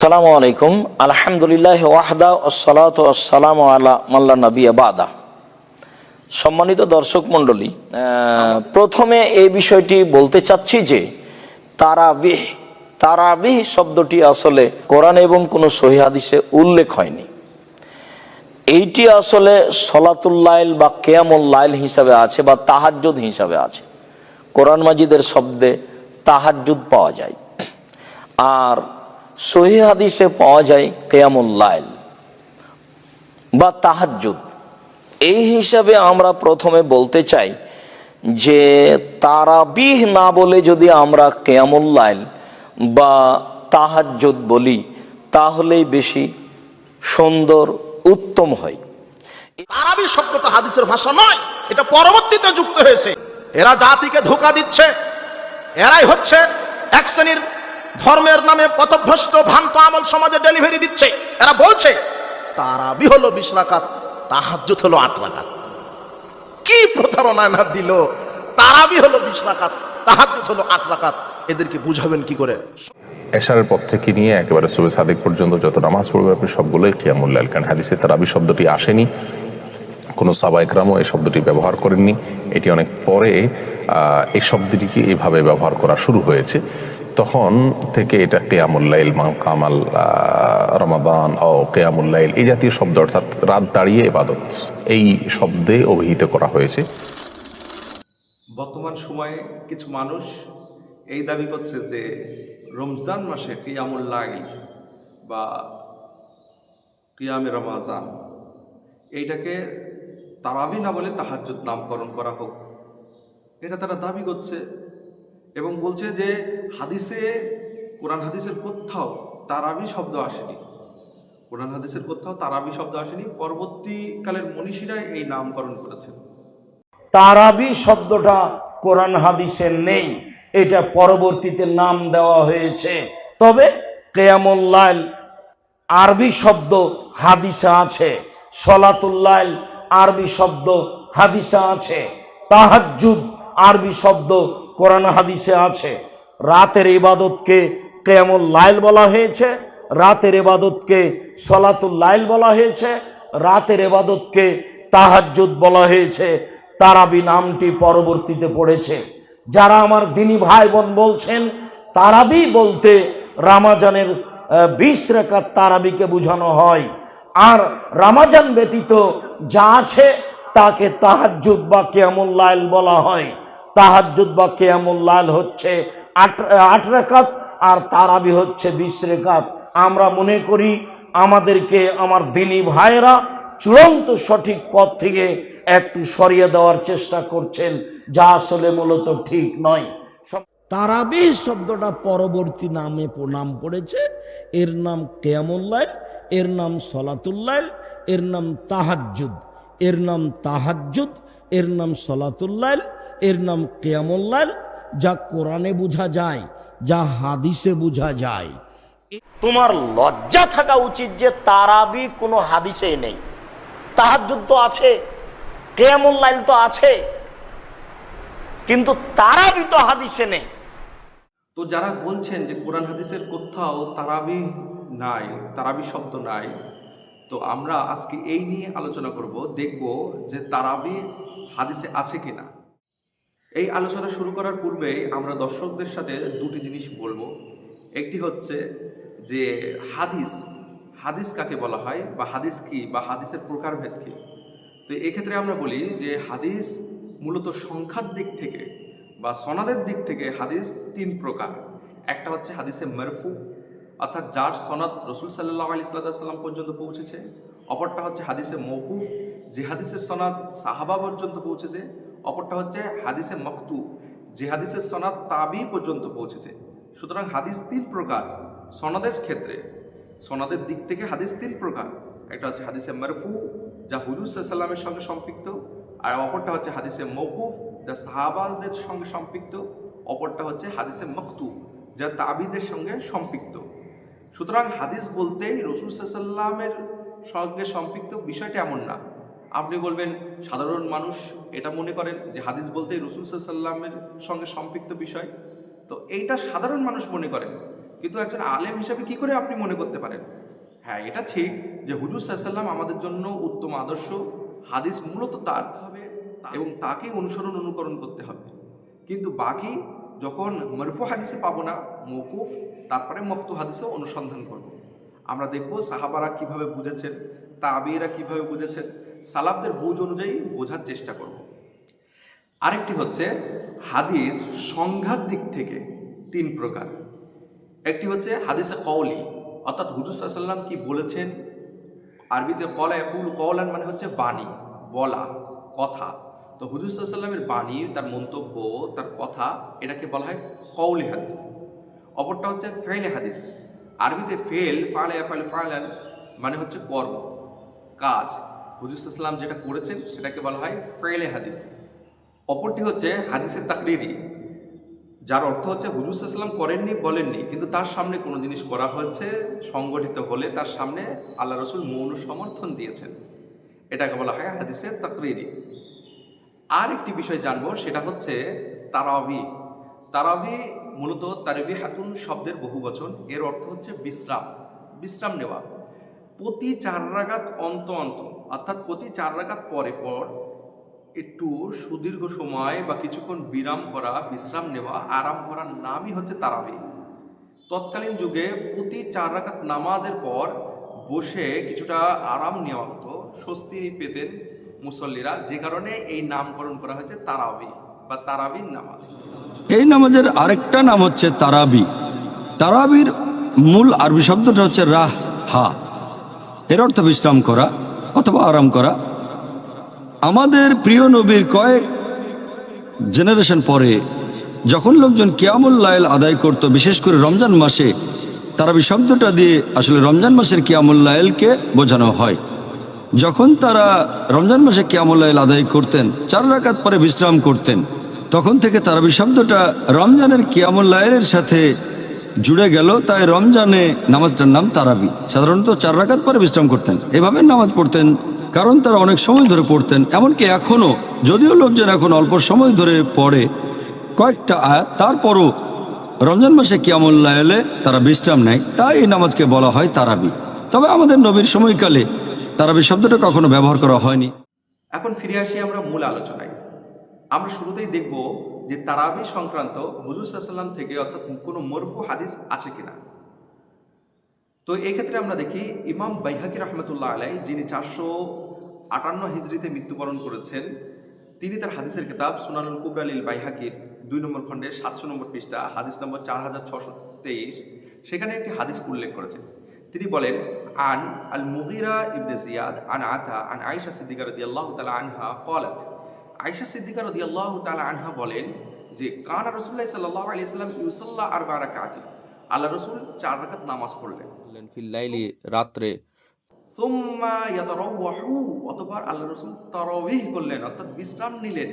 আসসালামু আলাইকুম। আলহামদুলিল্লাহ ওয়াহদা আসসালাত আসসালাম আলা মাল্লা নবী বাদা। সম্মানিত দর্শক মণ্ডলী প্রথমে এই বিষয়টি বলতে চাচ্ছি যে, তারাবিহ তারাবিহ শব্দটি আসলে কোরআন এবং কোনো সহি হাদিসে উল্লেখ হয়নি। এইটি আসলে সলাতুল্লাইল বা কেয়ামুল্লাইল হিসাবে আছে বা তাহাজ্জুদ হিসাবে আছে। কোরআন মাজিদের শব্দে তাহাজ্জুদ পাওয়া যায়। আর সহি হাদিসে পাওয়া যায় কেয়ামুল্লাইল বা তাহাজ্জুদ। এই হিসাবে আমরা প্রথমে বলতে চাই যে তারাবিহ না বলে যদি আমরা কেয়ামুল্লাইল বা তাহাজ্জুদ বলি, তাহলেই বেশি সুন্দর, উত্তম হয়। আরবি শব্দটা হাদিসের ভাষা নয়, এটা পরবর্তীতে যুক্ত হয়েছে। এরা জাতিকে ধোকা দিচ্ছে, এরাই হচ্ছে এক শ্রেণির ধর্মের নামে পথভ্রষ্ট ভ্রান্ত আমল সমাজে ডেলিভারি দিচ্ছে। এরা বলছে তারাবি হলো বিশ রাকাত, তাহাজ্জুদ হলো আট রাকাত। কি প্রতারণা না দিল? তারাবি হলো বিশ রাকাত, তাহাজ্জুদ হলো আট রাকাত। এদেরকে বুঝাবেন কি করে? এশারের পর থেকে নিয়ে একেবারে সুবে সাদেক পর্যন্ত যত নামাজ পড়বে আপনি সবগুলোই কিয়ামুল্লাহ কারণ হাদিসে তারাবি শব্দটি আসেনি। কোনো সাবাইকরামও এই শব্দটি ব্যবহার করেননি। এটি অনেক পরে এই শব্দটিকে এইভাবে ব্যবহার করা শুরু হয়েছে। তখন থেকে এটা কেয়ামুল্লাইল কামাল রমাদান ও কেয়ামুল্লাইল এই জাতীয় শব্দ অর্থাৎ রাত দাঁড়িয়ে এবাদত এই শব্দে অভিহিত করা হয়েছে। বর্তমান সময়ে কিছু মানুষ এই দাবি করছে যে রমজান মাসে কিয়ামুল লাইল বা কিয়ামে রমাজান, এইটাকে তারাবি না বলে তাহাজ্জুদ নামকরণ করা হোক, এটা তারা দাবি করছে। এবং বলছে যে হাদিসে, কোরআন হাদিসের কোথাও তারাবি শব্দ আসেনি। কোরআন হাদিসের কোথাও তারাবি শব্দ আসেনি। পরবর্তীকালের মনীষীরাই এই নামকরণ করেছেন। তারাবি শব্দটা কোরআন হাদিসে নেই। এটা পরবর্তীতে নাম দেওয়া হয়েছে। তবে কেয়ামুল্লাইল আরবি শব্দ হাদিসা আছে। সলাতুল্লাইল আরবি শব্দ হাদিসা আছে। তাহাজ্জুদ আরবি শব্দ কোরআন হাদিসে আছে, রাতের ইবাদতকে কেয়ামুল লাইল বলা হয়েছে, রাতের ইবাদতকে সলাতুল লাইল বলা হয়েছে, রাতের ইবাদতকে তাহাজ্জুদ বলা হয়েছে, তারাবি নামটি পরবর্তীতে পড়েছে। যারা আমার দিনী ভাই বোন বলছেন, তারাবি বলতে রামাজানের বিশ রেখার তারাবিকে বোঝানো হয়। আর রামাজান ব্যতীত যা আছে, তাকে তাহাজ্জুদ বা কেমন কেয়ামুল্লাইল বলা হয়। তাহাজ্জুদ বা কেয়ামুল্লাইল হচ্ছে আট আট রেখাত আর তারাবি হচ্ছে বিশ রেখাত। আমরা মনে করি আমাদেরকে আমার দিনী ভাইয়েরা চূড়ান্ত সঠিক পথ থেকে একটু সরিয়ে দেওয়ার চেষ্টা করছেন, যা আসলে মূলত ঠিক নয়। তারাবি শব্দটা পরবর্তী নামে নাম পড়েছে। এর নাম কেয়ামুল্লাইল এর নাম সলাতুল্লাইল এর নাম তাহাজ্জুদ, এর নাম তাহাজ্জুদ, এর নাম সলাতুল্লাইল এর নাম কেয়ামুল্লাইল যা কোরআনে বোঝা যায় যা হাদিসে বোঝা যায়। তোমার লজ্জা থাকা উচিত যে তারাবি কোনো হাদিসেই নেই। তাহাজ্জুদ তো আছে কেয়ামুল্লাইল তো আছে কিন্তু তারাবি তো হাদিসে নেই। তো যারা বলছেন যে কোরআন হাদিসের কোথাও তারাবি নাই তারাবি শব্দ নাই তো আমরা আজকে এই নিয়ে আলোচনা করব দেখব যে তারাবি হাদিসে আছে কিনা। এই আলোচনা শুরু করার পূর্বেই আমরা দর্শকদের সাথে দুটি জিনিস বলব। একটি হচ্ছে যে হাদিস হাদিস কাকে বলা হয় বা হাদিস কি বা হাদিসের প্রকারভেদ কি? তো এক্ষেত্রে আমরা বলি যে হাদিস মূলত সংখ্যার দিক থেকে বা সনাদের দিক থেকে হাদিস তিন প্রকার। একটা হচ্ছে হাদিসে মারফু, অর্থাৎ যার সনদ রসুল সাল্লাহ আলি সাল্লাম পর্যন্ত পৌঁছেছে। অপরটা হচ্ছে হাদিসে মৌকুফ যে হাদিসের সনদ সাহাবা পর্যন্ত পৌঁছেছে। অপরটা হচ্ছে হাদিসে মকতু, যে হাদিসের সনদ তাবি পর্যন্ত পৌঁছেছে। সুতরাং হাদিস তিন প্রকার, সনদের ক্ষেত্রে। সনদের দিক থেকে হাদিস তিন প্রকার, একটা হচ্ছে হাদিসে মারফু, যা হুজুর সাল্লামের সঙ্গে সম্পৃক্ত, আর অপরটা হচ্ছে হাদিসে মৌকুফ যা সাহাবাদের সঙ্গে সম্পৃক্ত, অপরটা হচ্ছে হাদিসে মকতু, যা তাবিদের সঙ্গে সম্পৃক্ত। সুতরাং হাদিস বলতেই রসুল সাল্লামের সঙ্গে সম্পৃক্ত বিষয়টা এমন না। আপনি বলবেন, সাধারণ মানুষ এটা মনে করেন যে হাদিস বলতে রসুল সাল্লামের সঙ্গে সম্পৃক্ত বিষয় তো এইটা সাধারণ মানুষ মনে করেন। কিন্তু একজন আলেম হিসাবে কি করে আপনি মনে করতে পারেন? হ্যাঁ এটা ঠিক যে হুজুর সাল্লাম আমাদের জন্য উত্তম আদর্শ, হাদিস মূলত তার। হবে এবং তাকেই অনুসরণ, অনুকরণ করতে হবে। কিন্তু বাকি যখন মরফু হাদিসে পাবো না মৌকুফ তারপরে মক্তু হাদিসে অনুসন্ধান করব। আমরা দেখব সাহাবারা কীভাবে বুঝেছেন তাবিরা কীভাবে বুঝেছেন সালাফদের বুঝ অনুযায়ী বোঝার চেষ্টা করব। আরেকটি হচ্ছে হাদিস সংঘাত দিক থেকে তিন প্রকার। একটি হচ্ছে হাদিসে কওলি, অর্থাৎ হুজুর সাল্লাম কি বলেছেন? আরবিতে কলা একুল কওলান মানে হচ্ছে বাণী, বলা, কথা। তো হুজুর সাল্লামের বাণী, তার মন্তব্য, তার কথা, এটাকে বলা হয় কওলি হাদিস। অপরটা হচ্ছে ফেলে হাদিস। আরবিতে ফেল ফালে ফাল ফালান মানে হচ্ছে কর্ম, কাজ। হুজুর সাল্লাম যেটা করেছেন, সেটাকে বলা হয় ফেলে হাদিস। অপরটি হচ্ছে হাদিসের তাকরিরি যার অর্থ হচ্ছে হুজুর সাল্লাম করেননি, বলেননি, কিন্তু তার সামনে কোনো জিনিস করা হয়েছে, সংগঠিত হলে তার সামনে আল্লাহ রসুল মৌন সমর্থন দিয়েছেন। এটাকে বলা হয় হাদিসের তাকরিরি আর একটি বিষয় জানব, সেটা হচ্ছে তারাবি। তারাবি মূলত তারবি হাতুন শব্দের বহু বচন এর অর্থ হচ্ছে বিশ্রাম বিশ্রাম নেওয়া। প্রতি চার রাগাত অন্ত অন্ত, অর্থাৎ প্রতি চার রাগাত পরে পর একটু সুদীর্ঘ সময় বা কিছুক্ষণ বিরাম করা, বিশ্রাম নেওয়া, আরাম করার নামই হচ্ছে তারাবি। তৎকালীন যুগে প্রতি চার রাকাত নামাজের পর বসে কিছুটা আরাম নেওয়া হতো, স্বস্তি পেতেন মুসল্লিরা, যে কারণে এই নামকরণ করা হয়েছে তারাবি বা তারাবির নামাজ। এই নামাজের আরেকটা নাম হচ্ছে তারাবি। তারাবির মূল আরবি শব্দটা হচ্ছে রাহ, হা। এর অর্থ বিশ্রাম করা অথবা আরাম করা। আমাদের প্রিয় নবীর কয়েক জেনারেশন পরে, যখন লোকজন কিয়ামুল লাইল আদায় করত, বিশেষ করে রমজান মাসে তারাবি শব্দটা দিয়ে আসলে রমজান মাসের কিয়ামুল লাইলকে বোঝানো হয়। যখন তারা রমজান মাসে কিয়ামুল্লাইল আদায় করতেন, চার রাকাত পরে বিশ্রাম করতেন, তখন থেকে তারাবি শব্দটা রমজানের কিয়ামুল্লাইলের সাথে জুড়ে গেল, তাই রমজানে নামাজটার নাম তারাবি। সাধারণত চার রাকাত পরে বিশ্রাম করতেন। এভাবে নামাজ পড়তেন, কারণ তারা অনেক সময় ধরে পড়তেন। এমনকি এখনও, যদিও লোকজন এখন অল্প সময় ধরে পড়ে কয়েকটা আয়াত, তারপরও রমজান মাসে কিয়ামুল্লাহ এলে তারা বিশ্রাম নেয়, তাই এই নামাজকে বলা হয় তারাবি। তবে আমাদের নবীর সময়কালে তারাবি শব্দটা কখনো ব্যবহার করা হয়নি। এখন ফিরে আসি আমরা মূল আলোচনায়। আমরা শুরুতেই দেখব যে তারাবি সংক্রান্ত হুজুর থেকে অর্থাৎ কোনো মরফু হাদিস আছে কিনা? তো এই ক্ষেত্রে আমরা দেখি ইমাম বাইহাকি রহমতুল্লাহ আলাই যিনি চারশো আটান্ন হিজড়িতে মৃত্যুবরণ করেছেন, তিনি তার হাদিসের কিতাব সুনানুল কুবরালিল বাইহাকির দুই নম্বর খণ্ডে সাতশো নম্বর পৃষ্ঠা, হাদিস নম্বর চার হাজার ছশো তেইশ, সেখানে একটি হাদিস উল্লেখ করেছেন। তিনি বলেন, আন আল মুগিরা ইবনে জিয়াদ, আন আতা, আন আয়েশা সিদ্দিকার রাদিয়াল্লাহু তালা আনহা, ক্বালাত আয়েশা সিদ্দিকা রাদিয়াল্লাহু তালা আনহা বলেন যে কানা রাসূলুল্লাহ সাল্লাল্লাহু আলাইহি সাল্লাম ইউসাল্লা আরবা রাকাতি আল্লাহ রসুল চার রাকাত নামাজ পড়লেন। ফিল্লাইলি রাত্রে। সুম্মা ইয়াতারাওয়াহু অতঃপর আল্লাহ রাসূল তারাবিহ করলেন অর্থাৎ বিশ্রাম নিলেন।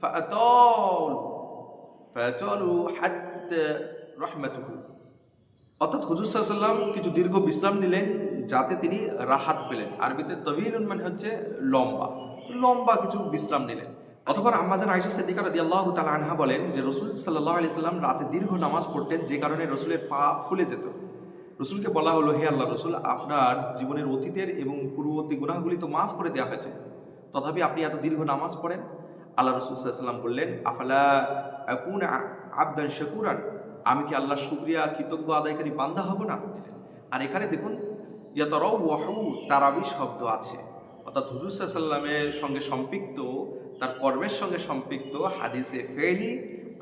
ফাআতাল ফাআতালু হাত্তা রাহমাতুহু। অর্থাৎ হুজুর সাল্লাম কিছু দীর্ঘ বিশ্রাম নিলেন যাতে তিনি রাহাত পেলেন। আরবিতে তবিলুন মানে হচ্ছে লম্বা। লম্বা কিছু বিশ্রাম নিলেন। অতপর আম্মাজান আয়েশা সিদ্দিকা রাদিয়াল্লাহু তাআলা আনহা বলেন যে, রসুল সাল্লাল্লাহু আলাইহি সাল্লাম রাতে দীর্ঘ নামাজ পড়তেন, যে কারণে রসুলের পা ফুলে যেত। রসুলকে বলা হলো, হে আল্লাহ রসুল, আপনার জীবনের অতীতের এবং পূর্ববর্তী গুনাহগুলি তো মাফ করে দেওয়া হয়েছে। তথাপি আপনি এত দীর্ঘ নামাজ পড়েন? আল্লাহ রসুল সাল্লাম বললেন, আফালা আকুন আবদান শাকুরান? আমি কি আল্লাহ শুক্রিয়া, কৃতজ্ঞ আদায়কারী বান্ধা হব না? আর এখানে দেখুন ইয়াতরাও ওয়াহু তারাবি শব্দ আছে। অর্থাৎ হুজুর সাল্লামের সঙ্গে সম্পৃক্ত, তার কর্মের সঙ্গে সম্পৃক্ত হাদিসে ফেলি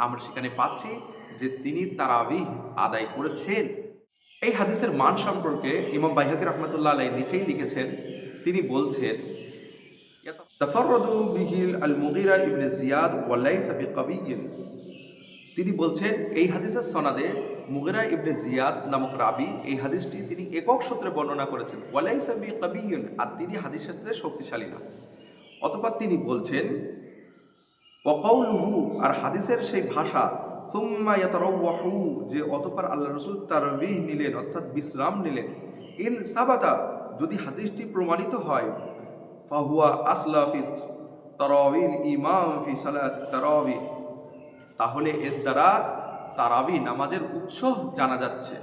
আমরা সেখানে পাচ্ছি যে তিনি তারাবি আদায় করেছেন। এই হাদিসের মান সম্পর্কে ইমাম বাইহাকি রহমতুল্লাহ আলাই নিচেই লিখেছেন, তিনি বলছেন জিয়াদ তিনি বলছেন, এই হাদিসের সনাদে মুগেরা ইবনে জিয়াদ নামক রাবি এই হাদিসটি তিনি একক সূত্রে বর্ণনা করেছেন। ওয়ালাইসা বিকাবিয়্যিন আর তিনি হাদিস শাস্ত্রে শক্তিশালী না। অতপর তিনি বলছেন, ওয়াকাউলুহু আর হাদিসের সেই ভাষা, সুম্মা ইয়াতারাওয়াহু যে অতপর আল্লাহ রসুল তারবিহ নিলেন, অর্থাৎ বিশ্রাম নিলেন। ইন সাবাতা যদি হাদিসটি প্রমাণিত হয়, ফাহুয়া আসলাফি তারাবিল ইমাম ফি সালাত তারাবি তাহলে এর দ্বারা তারাবি নামাজের উৎস জানা যাচ্ছে।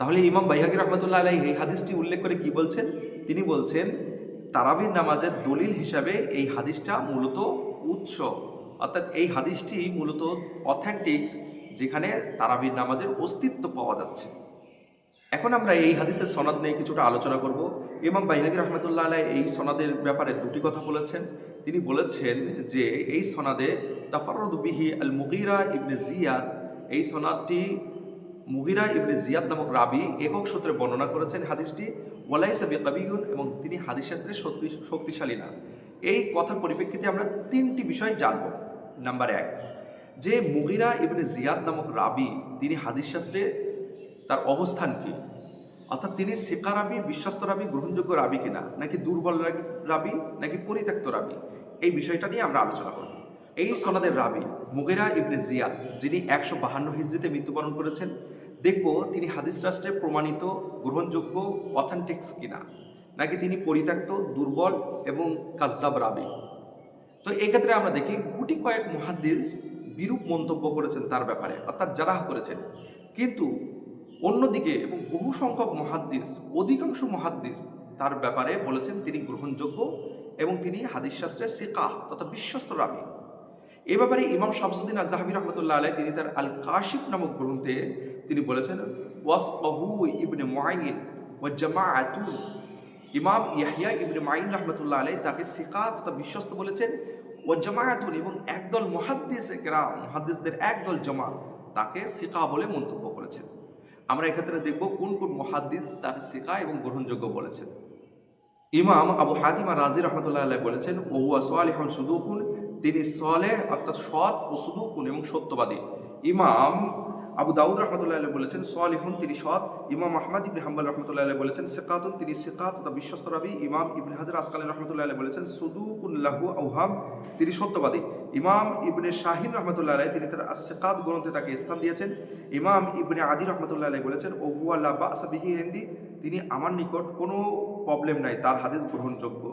তাহলে ইমাম বাইহাকি রহমতুল্লাহ আলাই এই হাদিসটি উল্লেখ করে কি বলছেন? তিনি বলছেন তারাবির নামাজের দলিল হিসাবে এই হাদিসটা মূলত উৎস অর্থাৎ এই হাদিসটি মূলত অথেন্টিক্স, যেখানে তারাবির নামাজের অস্তিত্ব পাওয়া যাচ্ছে। এখন আমরা এই হাদিসের সনদ নিয়ে কিছুটা আলোচনা করব। ইমাম বাইহাকি রহমতুল্লাহ আলাই এই সনাদের ব্যাপারে দুটি কথা বলেছেন। তিনি বলেছেন যে এই সনাদে তাফারুদ বিহি আল মুগিরা ইবনে জিয়াদ। এই সনাদটি মুগিরা ইবনে জিয়াদ নামক রাবি একক সূত্রে বর্ণনা করেছেন হাদিসটি। ওয়ালাই সাবি কাবিগুন এবং তিনি হাদিস শাস্ত্রে শক্তি- শক্তিশালী না। এই কথার পরিপ্রেক্ষিতে আমরা তিনটি বিষয় জানব। নাম্বার এক, যে মুগিরা ইবনে জিয়াদ নামক রাবি, তিনি হাদিস শাস্ত্রে তার অবস্থান কি? অর্থাৎ তিনি সেকা রাবি, বিশ্বস্ত রাবি, গ্রহণযোগ্য রাবি কিনা? নাকি দুর্বল রাবি, নাকি পরিত্যক্ত রাবি? এই বিষয়টা নিয়ে আমরা আলোচনা করব। এই সনাদের রাবি মুগেরা ইবনে জিয়াদ, যিনি একশো বাহান্ন হিজড়িতে মৃত্যুবরণ করেছেন, দেখব তিনি হাদিস রাষ্ট্রে প্রমাণিত গ্রহণযোগ্য অথেন্টিক্স কিনা, নাকি তিনি পরিত্যক্ত, দুর্বল এবং কাজ্জাব রাবি। তো এক্ষেত্রে আমরা দেখি গুটি কয়েক মহাদ্দিস বিরূপ মন্তব্য করেছেন তার ব্যাপারে, অর্থাৎ জারাহ করেছেন। কিন্তু অন্যদিকে এবং বহু সংখ্যক মহাদ্দিস, অধিকাংশ মহাদ্দিস তার ব্যাপারে বলেছেন তিনি গ্রহণযোগ্য এবং তিনি হাদিস শাস্ত্রের সেকা তথা বিশ্বস্ত রাবি। এ ব্যাপারে ইমাম শামসুদ্দিন আজাহাবি রহমতুল্লাহ আলাই তিনি তার আল কাশিফ নামক গ্রন্থে তিনি বলেছেন ওয়াস কহু ইবনে মাইন ও জামাআতুন ইমাম ইয়াহিয়া ইবনে মাইন রহমতুল্লাহ আলাই তাকে সিকা তথা বিশ্বস্ত বলেছেন ও জামায়াতুন এবং একদল মহাদ্দিস একরাম মহাদ্দিসদের একদল জমা তাকে সিকা বলে মন্তব্য করেছেন। আমরা এক্ষেত্রে দেখব কোন কোন মহাদ্দিস তাকে সিকা এবং গ্রহণযোগ্য বলেছেন। ইমাম আবু হাতিমা রাজি রহমতুল্লাহ আলাই বলেছেন ও ওহুয়া সোয়ালিহন সুদুকুন তিনি সোয়ালেহ অর্থাৎ সৎ ও সুদুকুন এবং সত্যবাদী। ইমাম আবু দাউদ রহমতুল্লাহ আলাই বলেছেন সোয়ালিহন তিনি সৎ। ইমাম আহমদ ইবনে হাম্বাল রহমতুল্লাহ আলাই বলেছেন, সেকাতুন তিনি সেকাত তথা বিশ্বস্ত রাবি। ইমাম ইবনে হাজার আসকালী রহমতুল্লাহ আলাই বলেছেন সুদুকুন লাহু আউহাম তিনি সত্যবাদী। ইমাম ইবনে শাহিন রহমতুল্লাহ আলাই তিনি তার সেকাত গ্রন্থে তাকে স্থান দিয়েছেন। ইমাম ইবনে আদি রহমতুল্লাহ আলাই বলেছেন, ওহুয়া লা বাসা বিহি হিন্দি, তিনি আমার নিকট কোনো প্রবলেম নাই, তার হাদিস গ্রহণযোগ্য।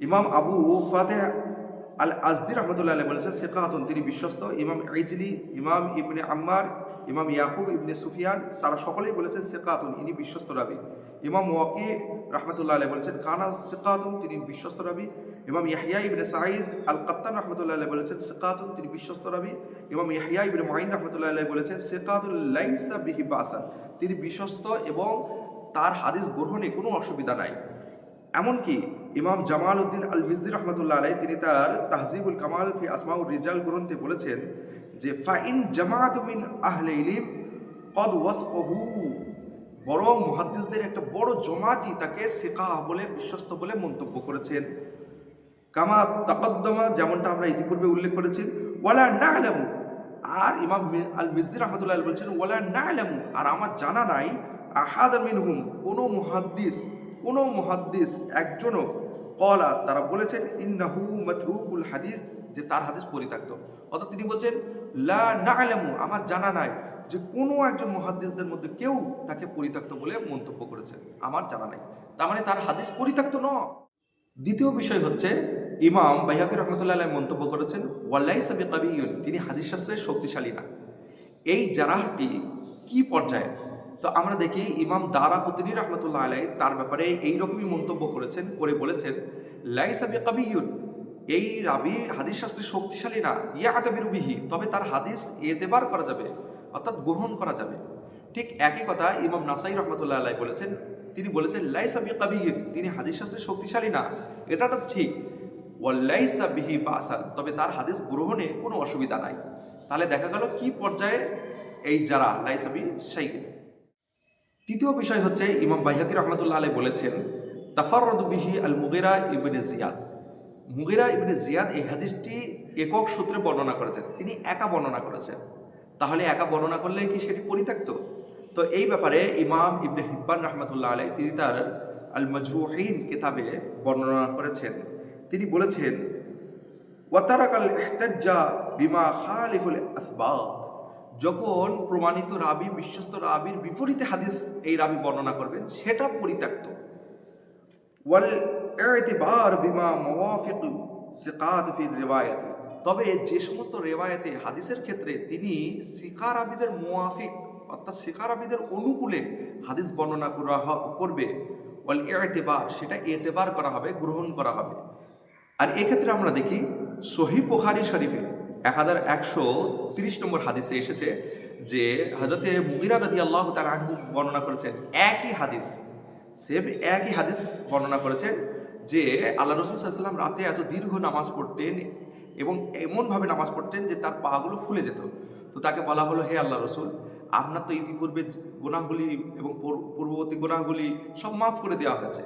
ইমাম আবু ফাতে আল আজদি রহমতুল্লাহ বলেছেন সেকাহাতুন তিনি বিশ্বস্ত। ইমাম ইজলি ইমাম ইবনে আম্মার, ইমাম ইয়াকুব ইবনে সুফিয়ান, তারা সকলেই বলেছেন সেকাহাতুন ইনি বিশ্বস্ত রাবি। ইমাম ওয়াকি রহমতুল্লাহ আলাই বলেছেন, কানা সেকাহাতুন তিনি বিশ্বস্ত রাবি। ইমাম ইয়াহিয়া ইবনে সাঈদ আল কাত্তান রহমতুল্লাহ আলাই বলেছেন সেকাহাতুন তিনি বিশ্বস্ত রাবি। ইমাম ইয়াহিয়া ইবনে মাইন রহমতুল্লাহ আলাই বলেছেন সেকাহাতুল লাইসা বিহি বাসা তিনি বিশ্বস্ত এবং তার হাদিস গ্রহণে কোনো অসুবিধা নাই। এমনকি ইমাম জামাল উদ্দিন আল মিজি রহমতুল্লাহ আলাই তিনি তার তাহজিবুল কামাল ফি আসমাউর রিজাল গ্রন্থে বলেছেন যে, ফাইন জামাত মিন আহলে ইলিম কদ ওয়াসফহু। বরং মুহাদ্দিসদের একটা বড় জমাতি তাকে শেখা বলে, বিশ্বস্ত বলে মন্তব্য করেছেন। কামা তাকদ্দমা, যেমনটা আমরা ইতিপূর্বে উল্লেখ করেছি, ওয়ালা না আলামু আর ইমাম আল মিজি রহমতুল্লাহ বলছেন, ওয়ালা না আলামু আর আমার জানা নাই, আহাদ মিনহুম। কোনো মুহাদ্দিস কোনো মুহাদ্দিস একজনও কলা, তারা বলেছেন, ইন্নাহু মাতরুকুল হাদিস, যে তার হাদিস পরিত্যক্ত। অর্থাৎ তিনি বলছেন, লা না আলামু আমার জানা নাই যে কোনো একজন মুহাদ্দিসদের মধ্যে কেউ তাকে পরিত্যক্ত বলে মন্তব্য করেছেন আমার জানা নাই। তার মানে তার হাদিস পরিত্যক্ত নয়। দ্বিতীয় বিষয় হচ্ছে, ইমাম বাইহাকি রহমতুল্লাহ মন্তব্য করেছেন ওয়াল্লাই সাবি কাবিউন তিনি হাদিস শাস্ত্রের শক্তিশালী না। এই জারাহটি কি পর্যায়ে? তো আমরা দেখি ইমাম দারা কুতনি রহমতুল্লাহ আলাই তার ব্যাপারে এই রকমই মন্তব্য করেছেন, করে বলেছেন লাই সাবি কাবিউন এই রাবি হাদিস শাস্ত্রে শক্তিশালী না ইয়া আতাবির বিহি, তবে তার হাদিস এতেবার করা যাবে, অর্থাৎ গ্রহণ করা যাবে। ঠিক একই কথা ইমাম নাসাই রহমতুল্লাহ আলাই বলেছেন, তিনি বলেছেন, লাইসা বি কাবির তিনি হাদিস শাস্ত্রে শক্তিশালী না, এটা তো ঠিক ওয়াল্লাইসা বিহি বাসাল তবে তার হাদিস গ্রহণে কোনো অসুবিধা নাই। তাহলে দেখা গেল কি পর্যায়ে এই যারা, লাইসা বি শাইক তৃতীয় বিষয় হচ্ছে ইমাম বাইহাকি রহমতুল্লাহ আলাই বলেছেন তাফারদ বিহি আল মুগেরা ইবনে জিয়াদ। মুগেরা ইবনে জিয়াদ এই হাদিসটি একক সূত্রে বর্ণনা করেছেন। তিনি একা বর্ণনা করেছেন। তাহলে একা বর্ণনা করলে কি সেটি পরিত্যক্ত? তো এই ব্যাপারে ইমাম ইবনে হিব্বান রহমতুল্লাহ আলাই তিনি তার আল মজরুহিন কিতাবে বর্ণনা করেছেন। তিনি বলেছেন ওয়াতারাকাল ইহতাজ্জা বিমা খালিফুল আসবাদ যখন প্রমাণিত রাবি, বিশ্বস্ত রাবির বিপরীতে হাদিস এই রাবি বর্ণনা করবেন, সেটা পরিত্যক্ত। ওয়াল তবে যে সমস্ত রেওয়ায়তে হাদিসের ক্ষেত্রে তিনি শিকার আবিদের মোয়াফিক অর্থাৎ শিকার আবিদের অনুকূলে হাদিস বর্ণনা করা করবে। ওয়াল এতেবার সেটা এতেবার করা হবে, গ্রহণ করা হবে। আর এক্ষেত্রে আমরা দেখি সহি বুখারি শরীফে এক হাজার একশো তিরিশ নম্বর হাদিসে এসেছে যে হজরতে মুগিরা রদি আল্লাহ তার আনহু বর্ণনা করেছেন, একই হাদিস সেম একই হাদিস বর্ণনা করেছেন যে আল্লাহ রসুল সাল্লাম রাতে এত দীর্ঘ নামাজ পড়তেন এবং এমনভাবে নামাজ পড়তেন যে তার পাগুলো ফুলে যেত। তো তাকে বলা হলো, হে আল্লাহ রসুল, আপনার তো ইতিপূর্বে গোনাগুলি এবং পূর্ববর্তী গোনাগুলি সব মাফ করে দেওয়া হয়েছে।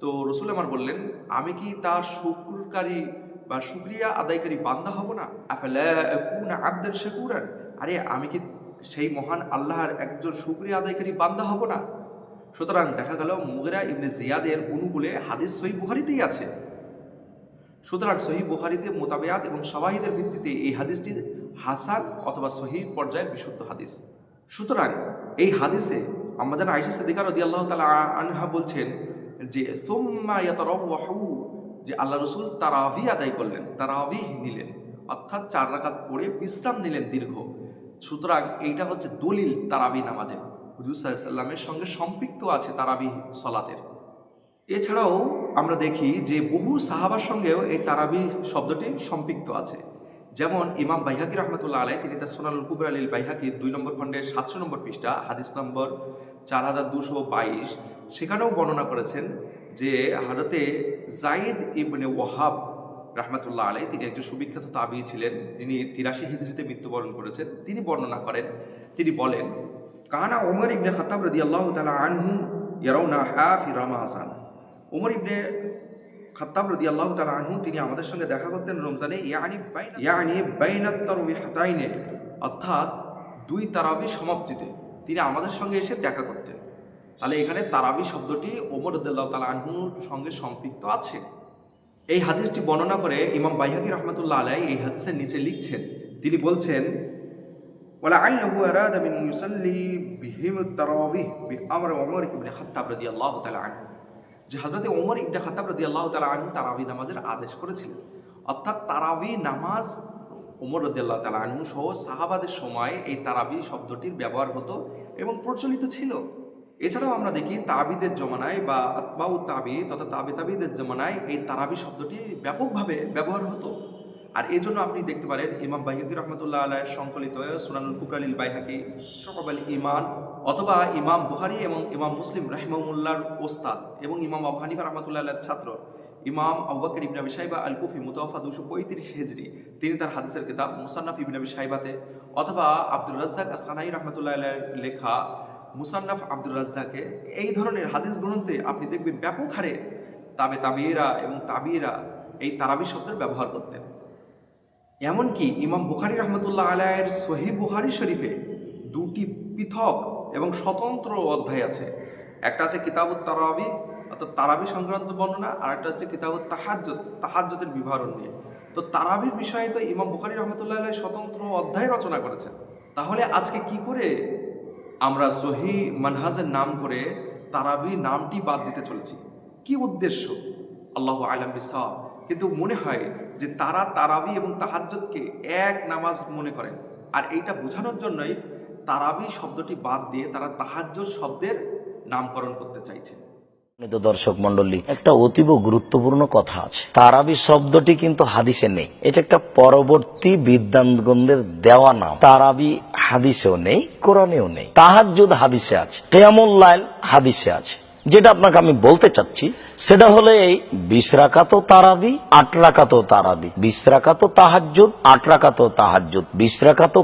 তো রসুল আমার বললেন, আমি কি তার শুক্রকারী বা শুক্রিয়া আদায়কারী বান্দা হব না। আকুনা আবদান আরে, আমি কি সেই মহান আল্লাহর একজন শুক্রিয়া আদায়কারী বান্দা হব না? সুতরাং দেখা গেল মুগেরা ইবনে জিয়াদের অনুকূলে হাদিস সহি বুখারিতেই আছে। সুতরাং সহি বুহারিতে মোতাবেয়াত এবং সাবাহিদের ভিত্তিতে এই হাদিসটি হাসান অথবা সহি পর্যায়ের বিশুদ্ধ হাদিস। সুতরাং এই হাদিসে আমাদের আইসা সিদ্দিকা রদি আল্লাহ তালা আনহা বলছেন যে, সোম্মা ইয়াতারাহু যে আল্লাহ রসুল তারাভি আদায় করলেন তারাভি নিলেন, অর্থাৎ চার রাকাত পড়ে বিশ্রাম নিলেন দীর্ঘ। সুতরাং এইটা হচ্ছে দলিল তারাবি নামাজের। হুজুর সাল্লামের সঙ্গে সম্পৃক্ত আছে তারাবি সলাতের। এছাড়াও আমরা দেখি যে বহু সাহাবার সঙ্গেও এই তারাবি শব্দটি সম্পৃক্ত আছে। যেমন ইমাম বাইহাকি রহমতুল্লাহ আলাই তিনি তার সোনাল কুবর আলীল বাইহাকি দুই নম্বর খণ্ডের সাতশো নম্বর পৃষ্ঠা, হাদিস নম্বর চার হাজার দুশো বাইশ, সেখানেও বর্ণনা করেছেন যে হারতে জাইদ ইবনে ওয়াহাব রহমতুল্লাহ আলাই তিনি একজন সুবিখ্যাত তাবি ছিলেন। যিনি তিরাশি হিজড়িতে মৃত্যুবরণ করেছেন। তিনি বর্ণনা করেন তিনি বলেন কানা ওমর ইবনে খতাব রদি আল্লাহ তালা আনহু ইয়ারৌনা হাফি রামা হাসান ওমর ইবনে খাত্তাব রদি আল্লাহ তালা আনহু তিনি আমাদের সঙ্গে দেখা করতেন রমজানে ইয়ানি ইয়ানি বাইনাত্তর হাতাইনে অর্থাৎ দুই তারাবি সমাপ্তিতে তিনি আমাদের সঙ্গে এসে দেখা করতেন। তাহলে এখানে তারাবি শব্দটি ওমর রদুল্লাহ তালা আনহুর সঙ্গে সম্পৃক্ত আছে এই হাদিসটি বর্ণনা করে ইমাম বাইহাকি রহমতুল্লাহ আলাই এই হাদিসের নিচে লিখছেন তিনি বলছেন ولعله أراد من يصلي بهم التراويح بأمر عمر بن الخطاب رضي الله تعالى عنه যে হজরতে ওমর ইবনে খাতাব রদি আল্লাহ তালা আনহু তারাবি নামাজের আদেশ করেছিলেন অর্থাৎ তারাবি নামাজ ওমর রদি আল্লাহ তালা আনহু সহ সাহাবাদের সময় এই তারাবি শব্দটির ব্যবহার হতো এবং প্রচলিত ছিল এছাড়াও আমরা দেখি তাবিদের জমানায় বা আতবাউ তাবি তথা তাবি তাবিদের জমানায় এই তারাবি শব্দটি ব্যাপকভাবে ব্যবহার হতো। আর এই জন্য আপনি দেখতে পারেন ইমাম বাইহাকি রহমতুল্লাহ আলাহের সংকলিত সুনানুল কুবরালিল বাইহাকি শকব আল ইমান অথবা ইমাম বুহারি এবং ইমাম মুসলিম রাহিমাহুল্লাহর ওস্তাদ এবং ইমাম আবু রহমতুল্লাহ আল্লাহর ছাত্র। ইমাম আবুবাকর ইবনে আবি সাইবা আল কুফি মুতাওয়াফা দুশো পঁয়ত্রিশ হেজরি। তিনি তার হাদিসের কিতাব মুসান্নাফ ইবনে আবি সাইবাতে অথবা আব্দুল রাজ্জাক সানাই রহমতুল্লাহ লেখা মুসান্নাফ আব্দুর রাজ্জাকে এই ধরনের হাদিস গ্রন্থে আপনি দেখবেন ব্যাপক হারে তাবে তাবিয়েরা এবং তাবিয়েরা এই তারাবি শব্দের ব্যবহার করতেন। এমনকি ইমাম বুখারি রহমতুল্লাহ আলায়ের সহি বুহারি শরীফে দুটি পৃথক এবং স্বতন্ত্র অধ্যায় আছে। একটা আছে কিতাবুত তারাবি, অর্থাৎ তারাবি সংক্রান্ত বর্ণনা, আর একটা হচ্ছে কিতাবুত তাহাজ্জত তাহাজ্জতের বিবরণ নিয়ে। তো তারাবির বিষয়ে তো ইমাম বুখারি রহমতুল্লাহ আলাই স্বতন্ত্র অধ্যায় রচনা করেছেন। তাহলে আজকে কি করে আমরা সহি মানহাজের নাম করে তারাবি নামটি বাদ দিতে চলেছি। কি উদ্দেশ্য? আল্লাহ আলম বিসাব কিন্তু মনে হয় যে তারা তারাবি এবং তাহাজ্জতকে এক নামাজ মনে করেন। আর এইটা বোঝানোর জন্যই তারাবি শব্দটি বাদ দিয়ে তারা তাহাজ্জত শব্দের নামকরণ করতে চাইছে সম্মানিত দর্শক মন্ডলী একটা অতীব গুরুত্বপূর্ণ কথা আছে। তারাবি শব্দটি কিন্তু হাদিসে নেই। এটা একটা পরবর্তী বিদ্যানগন্ধের দেওয়া নাম। তারাবি হাদিসেও নেই, কোরআনেও নেই। তাহাজ্জুদ হাদিসে আছে। কেয়ামুল্লাইল হাদিসে আছে। যেটা আপনাকে আমি বলতে চাচ্ছি, সেটা হলে এই বিশ রাকাত তারাবি, আট রাকাত তারাবি। বিশ রাকাত তাহাজ্জুদ, আট রাকাত তাহাজ্জুদ। বিশ রাকাত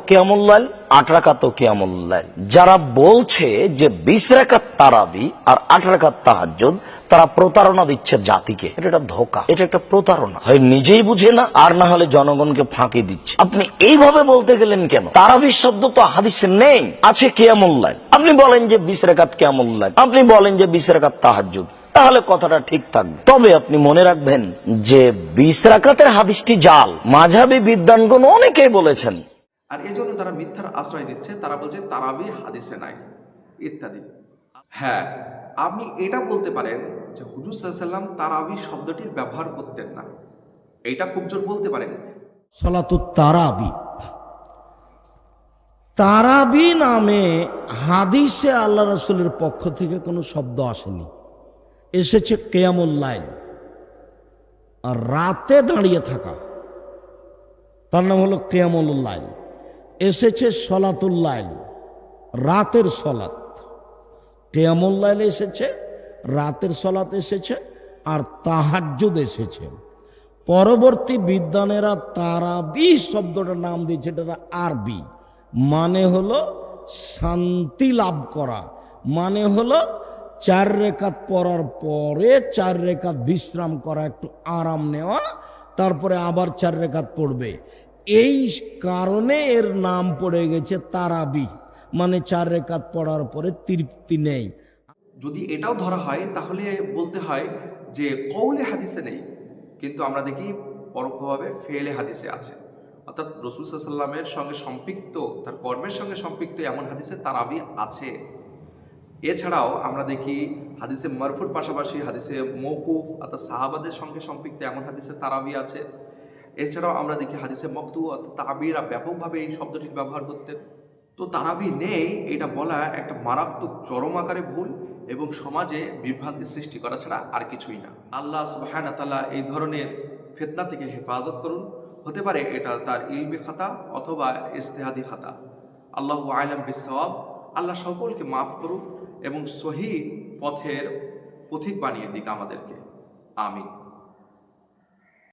লাল আট রাকাত কেয়ামুল্লাইল যারা বলছে যে বিশ রাকাত তারাবি আর আট রাকাত তাহাজ্জুদ তারা প্রতারণা দিচ্ছে জাতিকে। এটা একটা ধোকা। এটা একটা প্রতারণা। হয় নিজেই বুঝে না, আর না হলে জনগণকে ফাঁকি দিচ্ছে। আপনি এইভাবে বলতে গেলেন কেন? তারাবি শব্দ তো হাদিসে নেই। আছে কেয়ামুল্লাইল আপনি বলেন যে বিশ রেখাত কেয়ামুল্লাইল আপনি বলেন যে বিশ রেখাত তাহাজ্জুদ। তাহলে কথাটা ঠিক থাকবে। তবে আপনি মনে রাখবেন যে বিশ রাকাতের হাদিসটি জাল। মাঝাবি বিদ্যানগণ অনেকেই বলেছেন। আর এই জন্য তারা মিথ্যার আশ্রয় নিচ্ছে, তারা বলছে তারাবি হাদিসে নাই। ইত্যাদি। হ্যাঁ আপনি এটা বলতে পারেন যে হুজুর সাল্লাম তারাবি শব্দটির ব্যবহার করতেন না। এইটা খুব জোর বলতে পারেন। সলাতুত তারাবি। তারাবি নামে হাদিসে আল্লাহ রসুলের পক্ষ থেকে কোনো শব্দ আসেনি। এসেছে কেয়ামুল্লাইল আর রাতে দাঁড়িয়ে থাকা। তার নাম হলো কেয়ামুল্লাইল এসেছে সলাতুল্লাইল রাতের সলাত কেয়ামুল্লাইল এসেছে রাতের সলাত এসেছে আর তাহাজ্জুদ এসেছে। পরবর্তী বিদ্বানেরা তারাবি শব্দটার নাম দিয়েছে এটা আরবি। মানে হলো শান্তি লাভ করা। মানে হলো চার রেখাত পড়ার পরে চার রেখাত বিশ্রাম করা, একটু আরাম নেওয়া, তারপরে আবার চার রেখাত পড়বে। এই কারণে এর নাম পড়ে গেছে তারাবি। মানে চার রেখাত পড়ার পরে তৃপ্তি নেই। যদি এটাও ধরা হয়, তাহলে বলতে হয় যে কৌলে হাদিসে নেই, কিন্তু আমরা দেখি পরোক্ষভাবে ফেলে হাদিসে আছে। অর্থাৎ রসুল সাল্লামের সঙ্গে সম্পৃক্ত, তার কর্মের সঙ্গে সম্পৃক্ত এমন হাদিসে তারাবি আছে। এছাড়াও আমরা দেখি হাদিসে মারফুর পাশাপাশি হাদিসে মৌকুফ অর্থাৎ সাহাবাদের সঙ্গে সম্পৃক্ত এমন হাদিসে তারাবি আছে। এছাড়াও আমরা দেখি হাদিসে মকতু, অর্থাৎ তাবিরা ব্যাপকভাবে এই শব্দটির ব্যবহার করতেন। তো তারাবি নেই, এটা বলা একটা মারাত্মক চরম আকারে ভুল। এবং সমাজে বিভ্রান্তি সৃষ্টি করা ছাড়া আর কিছুই না। আল্লাহ সুবাহানা তালা এই ধরনের ফেতনা থেকে হেফাজত করুন। হতে পারে এটা তার ইলমি খাতা অথবা ইস্তেহাদি খাতা। আল্লাহ আলম বিসওয়াব আল্লাহ সকলকে মাফ করুক এবং সহি পথের পথিক বানিয়ে দিক আমাদেরকে। আমিন।